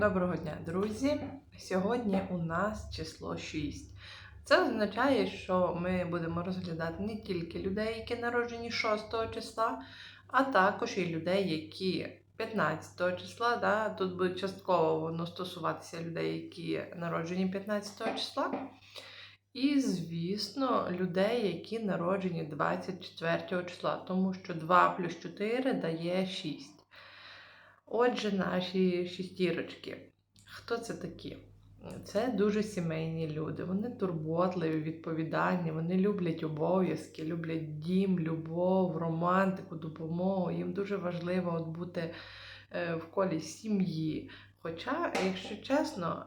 Доброго дня, друзі! Сьогодні у нас число 6. Це означає, що ми будемо розглядати не тільки людей, які народжені 6 числа, а також і людей, які 15 числа. Да? Тут буде частково воно стосуватися людей, які народжені 15 числа. І, звісно, людей, які народжені 24 числа, тому що 2 плюс 4 дає 6. Отже, наші шістірочки. Хто це такі? Це дуже сімейні люди. Вони турботливі, відповідальні, вони люблять обов'язки, люблять дім, любов, романтику, допомогу. Їм дуже важливо от бути е, в колі сім'ї. Хоча, якщо чесно,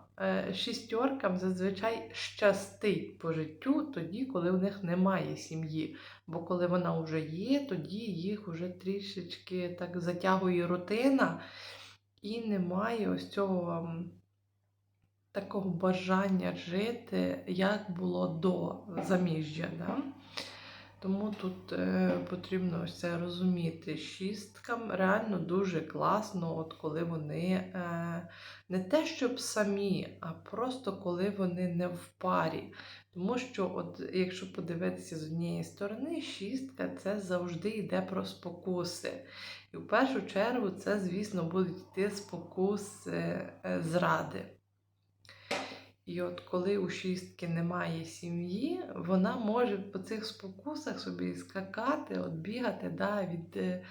шістьоркам зазвичай щастить по життю тоді, коли в них немає сім'ї. Бо коли вона вже є, тоді їх вже трішечки так затягує рутина, і немає ось цього такого бажання жити, як було до заміжжя. Да? Тому тут е, потрібно це розуміти. Шісткам реально дуже класно, от коли вони е, не те, щоб самі, а просто коли вони не в парі. Тому що, от, якщо подивитися з однієї сторони, шістка це завжди йде про спокуси. І в першу чергу це, звісно, будуть йти спокуси е, зради. І от коли у шістки немає сім'ї, вона може по цих спокусах собі скакати, от бігати да, від е,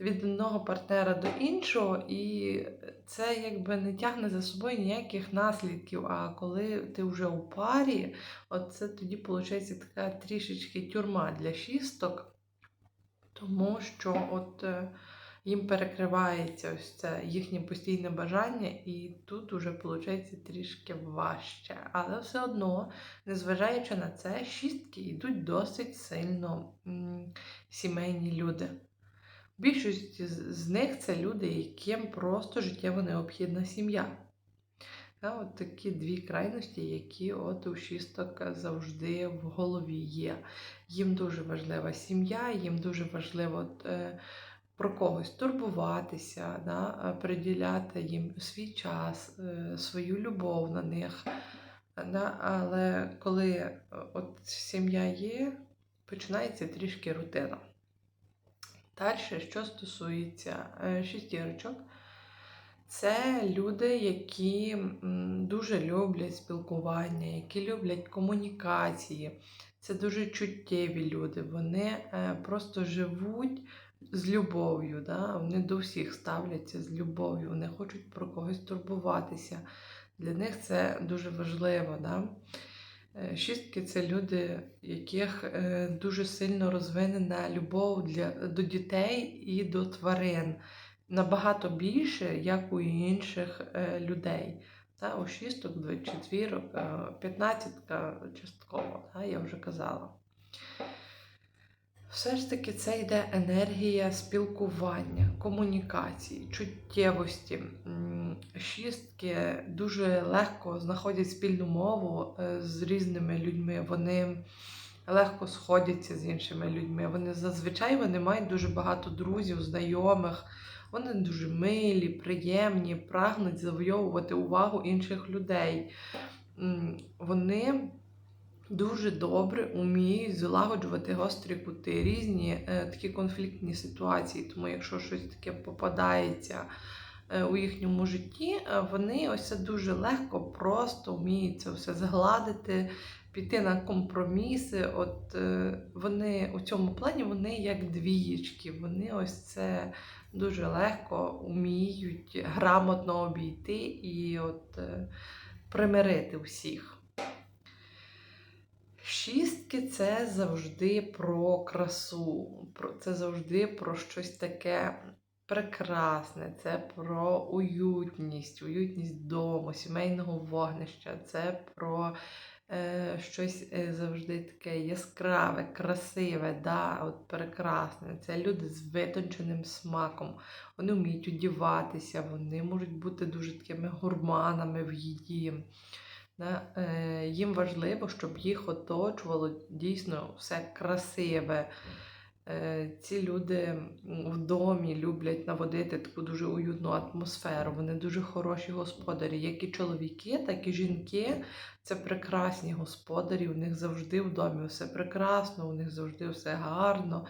від одного партнера до іншого, і це якби не тягне за собою ніяких наслідків. А коли ти вже у парі, от це тоді виходить така трішечки тюрма для шісток, тому що от. Їм перекривається ось це їхнє постійне бажання, і тут уже виходить трішки важче. Але все одно, незважаючи на це, шістки йдуть досить сильно м, сімейні люди. Більшість з них це люди, яким просто життєво необхідна сім'я. Та, от такі дві крайності, які от у шісток завжди в голові є. Їм дуже важлива сім'я, їм дуже важливо. е, про когось турбуватися, да, е, приділяти їм свій час, е, свою любов на них. Да, Але коли е, от сім'я є, починається трішки рутина. Далі, що стосується шістірочок, це люди, які дуже люблять спілкування, які люблять комунікації. Це дуже чуттєві люди. Вони просто живуть з любов'ю. Да? Вони до всіх ставляться з любов'ю, вони хочуть про когось турбуватися. Для них це дуже важливо. Да? Е, шістки це люди, яких е, дуже сильно розвинена любов для, до дітей і до тварин. Набагато більше, як у інших е, людей. Та, У шісток, четвірок, п'ятнадцятка частково, та, я вже казала. Все ж таки це йде енергія спілкування, комунікації, чуттєвості. Шістки дуже легко знаходять спільну мову е, з різними людьми. Вони легко сходяться з іншими людьми. Вони зазвичай вони мають дуже багато друзів, знайомих. Вони дуже милі, приємні, прагнуть завойовувати увагу інших людей. Вони дуже добре уміють залагоджувати гострі кути, різні е, такі конфліктні ситуації. Тому, якщо щось таке попадається е, у їхньому житті, е, вони ось це дуже легко, просто вміють це все згладити, піти на компроміси. От е, вони у цьому плані вони як двієчки, вони ось це. Дуже легко вміють грамотно обійти і от е, примирити всіх. Шістки це завжди про красу, це завжди про щось таке прекрасне, це про уютність, уютність дому, сімейного вогнища, це про е, щось е, завжди таке яскраве, красиве, да, от прекрасне. Це люди з витонченим смаком. Вони вміють одіватися, вони можуть бути дуже такими гурманами в їді. Е, їм важливо, щоб їх оточувало дійсно все красиве, Е, Ці люди в домі люблять наводити таку дуже уютну атмосферу. Вони дуже хороші господарі, як і чоловіки, так і жінки. Це прекрасні господарі. У них завжди в домі все прекрасно, у них завжди все гарно.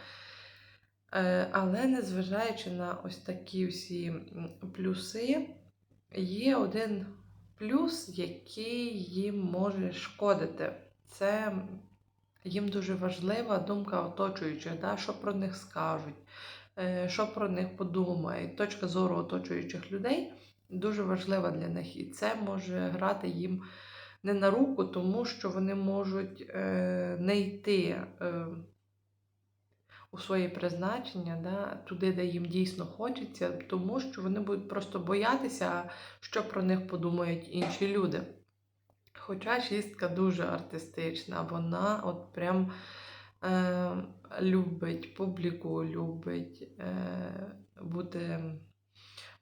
Е, Але незважаючи на ось такі всі плюси, є один плюс, який їм може шкодити. Це їм дуже важлива думка оточуючих, да, що про них скажуть, е, що про них подумають. Точка зору оточуючих людей дуже важлива для них. І це може грати їм не на руку, тому що вони можуть е, не йти. У своє призначення, да, туди, де їм дійсно хочеться, тому що вони будуть просто боятися, що про них подумають інші люди. Хоча шістка дуже артистична, вона от прям е, любить публіку, любить е, бути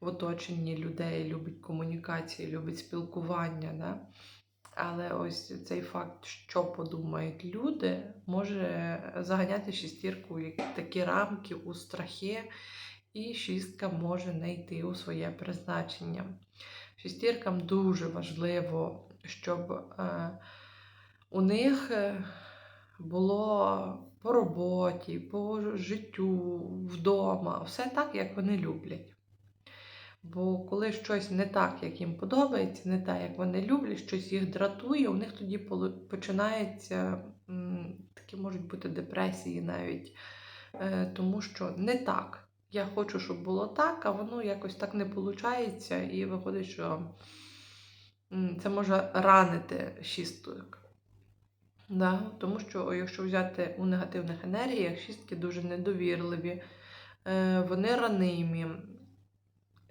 в оточенні людей, любить комунікації, любить спілкування. Да? Але ось цей факт, що подумають люди, може заганяти шістірку в такі рамки у страхи, і шістка може не йти у своє призначення. Шістіркам дуже важливо, щоб е, у них е, було по роботі, по життю, вдома, все так, як вони люблять. Бо коли щось не так, як їм подобається, не так, як вони люблять, щось їх дратує, у них тоді починається такі можуть бути депресії навіть, е, тому що не так. Я хочу, щоб було так, а воно якось так не виходить, і виходить, що це може ранити шісток. Да? Тому що, якщо взяти у негативних енергіях, шістки дуже недовірливі, е, вони ранимі,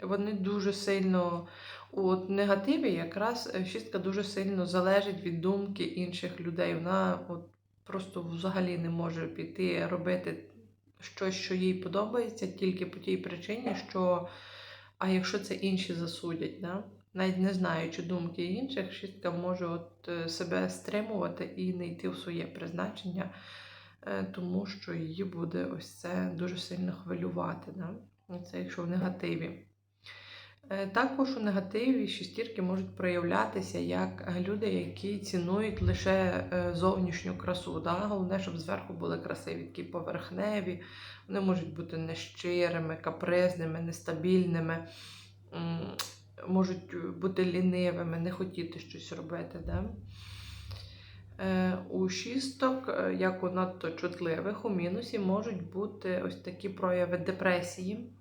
вони дуже сильно у негативі, якраз е, шістка дуже сильно залежить від думки інших людей. Вона от просто взагалі не може піти робити щось, що їй подобається, тільки по тій причині, що а якщо це інші засудять, да? навіть не знаючи думки інших, шістка може от е, себе стримувати і не йти в своє призначення, е, тому що її буде ось це дуже сильно хвилювати. Да? Це якщо в негативі. Е, Також у негативі шістірки можуть проявлятися як люди, які цінують лише е, зовнішню красу. Да? Головне, щоб зверху були красиві, такі поверхневі. Вони можуть бути нещирими, капризними, нестабільними, можуть бути лінивими, не хотіти щось робити. Да? Е, У шісток, е, як у надто чутливих, у мінусі можуть бути ось такі прояви депресії.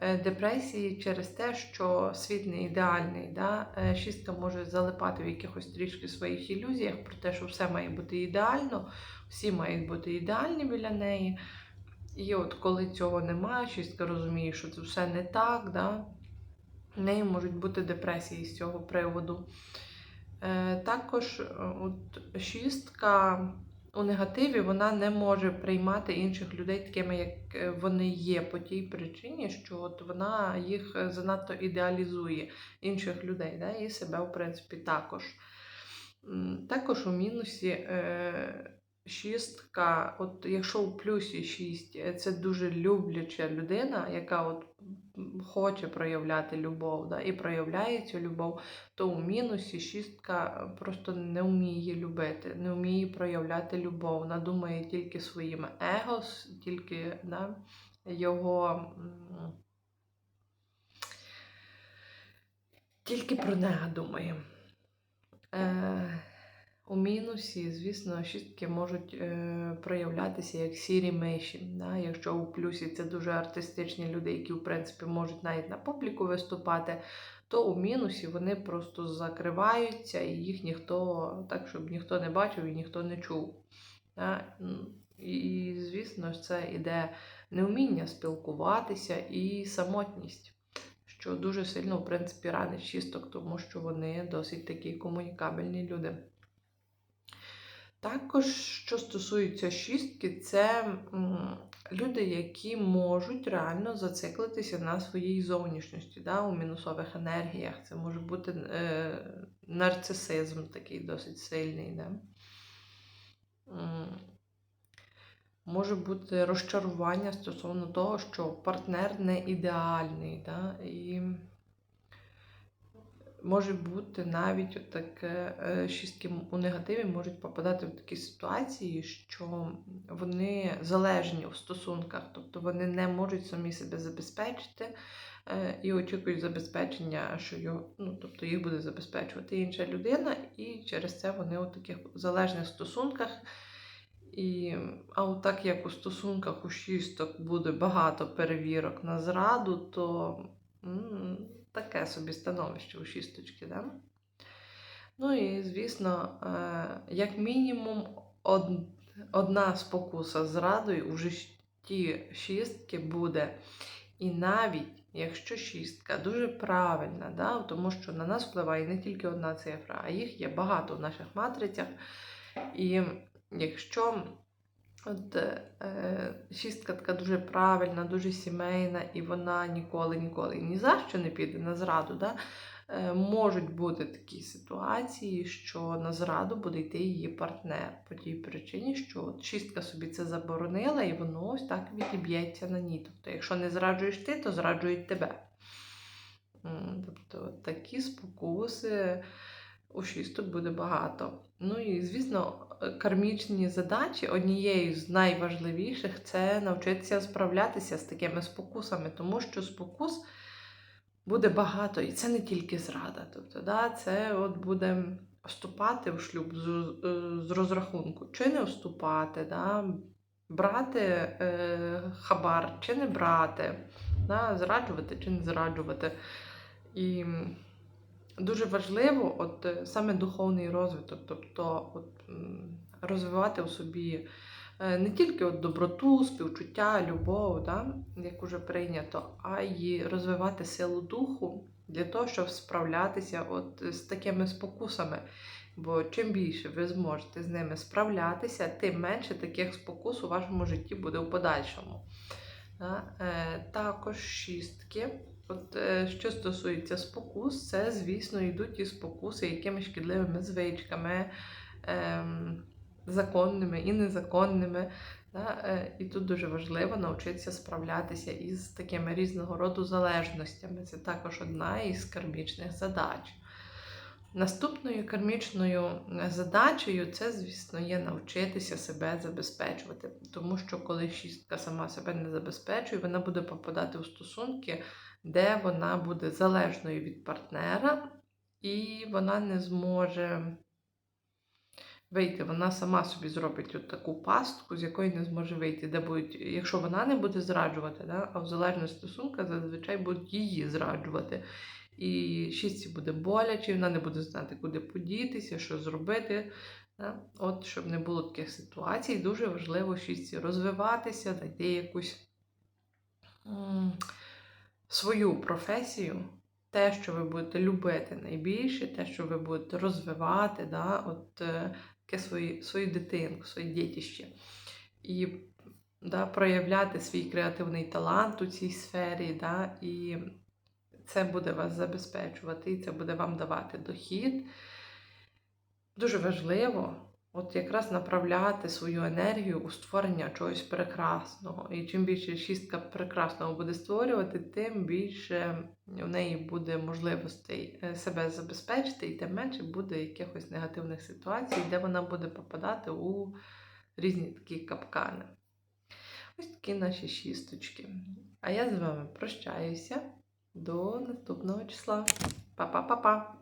Е, Депресії через те, що світ не ідеальний. Да? Е, Шістка може залипати в якихось трішки своїх ілюзіях про те, що все має бути ідеально, всі мають бути ідеальні біля неї. І от коли цього немає, шістка розуміє, що це все не так, да? в неї можуть бути депресії з цього приводу. Е, Також от, шістка у негативі вона не може приймати інших людей такими, як е, вони є, по тій причині, що от вона їх е, занадто ідеалізує інших людей, да? і себе, в принципі, також. Також у мінусі е, шістка, от якщо у плюсі шість, е, це дуже любляча людина, яка от хоче проявляти любов, да, і проявляє цю любов, то у мінусі шістка просто не вміє любити, не вміє проявляти любов. Вона думає тільки своїм его, тільки да, його. Тільки про нега думає. Е, у мінусі, звісно, шістки можуть е, проявлятися як сірі миші. Да? Якщо у плюсі це дуже артистичні люди, які, в принципі, можуть навіть на публіку виступати, то у мінусі вони просто закриваються і їх ніхто, так, щоб ніхто не бачив і ніхто не чув. Да? І, звісно, це іде невміння спілкуватися і самотність що дуже сильно, в принципі, ранить шісток, тому що вони досить такі комунікабельні люди. Також, що стосується шістки, це люди, які можуть реально зациклитися на своїй зовнішності, да, у мінусових енергіях. Це може бути е, нарцисизм такий досить сильний. Да? Може бути розчарування стосовно того, що партнер не ідеальний. Да? І може бути навіть таке е, шістки у негативі можуть попадати в такі ситуації, що вони залежні в стосунках, тобто вони не можуть самі себе забезпечити е, і очікують забезпечення, що його, ну, тобто їх буде забезпечувати інша людина, і через це вони у таких залежних стосунках. І, а от так як у стосунках у шісток буде багато перевірок на зраду, то таке собі становище у шісточки. Да? Ну і, звісно, е, як мінімум, одна спокуса зрадою у житті шістки буде. І навіть якщо шістка дуже правильна, да, тому що на нас впливає не тільки одна цифра, а їх є багато в наших матрицях. І якщо от, е, шістка така дуже правильна, дуже сімейна, і вона ніколи, ніколи ні за що не піде на зраду, да, е, можуть бути такі ситуації, що на зраду буде йти її партнер по тій причині, що от шістка собі це заборонила, і воно ось так відіб'ється на ній. Тобто, якщо не зраджуєш ти, то зраджують тебе. Тобто такі спокуси у шісток буде багато. Ну і, звісно, кармічні задачі однією з найважливіших це навчитися справлятися з такими спокусами, тому що спокус буде багато, і це не тільки зрада. Тобто, да, це от буде вступати в шлюб з, е, з розрахунку, чи не вступати, да, брати е, хабар, чи не брати, да, зраджувати чи не зраджувати. І дуже важливо, от е, саме духовний розвиток, тобто от, розвивати у собі е, не тільки от доброту, співчуття, любов, да, як уже прийнято, а й розвивати силу духу для того, щоб справлятися от з такими спокусами. Бо чим більше ви зможете з ними справлятися, тим менше таких спокус у вашому житті буде у подальшому. Да? Е, також шістки. От, е, що стосується спокус, це, звісно, йдуть і спокуси якими шкідливими звичками, ем, законними і незаконними. Да? Е, і тут дуже важливо навчитися справлятися із такими різного роду залежностями. Це також одна із кармічних задач. Наступною кармічною задачею це, звісно, є навчитися себе забезпечувати. Тому що коли шістка сама себе не забезпечує, вона буде попадати у стосунки, де вона буде залежною від партнера, і вона не зможе вийти. Вона сама собі зробить от таку пастку, з якої не зможе вийти. Де будуть, якщо вона не буде зраджувати, да, а в залежних стосунках зазвичай будуть її зраджувати. І шістці буде боляче, вона не буде знати, куди подітися, що зробити. Да? От, щоб не було таких ситуацій, дуже важливо шістці розвиватися, знайти якусь свою професію, те, що ви будете любити найбільше, те, що ви будете розвивати, да? от, е, таке свої, свою дитинку, своє дітище. І да, проявляти свій креативний талант у цій сфері. Да? І це буде вас забезпечувати, і це буде вам давати дохід. Дуже важливо от якраз направляти свою енергію у створення чогось прекрасного. І чим більше шістка прекрасного буде створювати, тим більше у неї буде можливостей е, себе забезпечити, і тим менше буде якихось негативних ситуацій, де вона буде попадати у різні такі капкани. Ось такі наші шісточки. А я з вами прощаюся. До наступного числа. Па-па-па-па!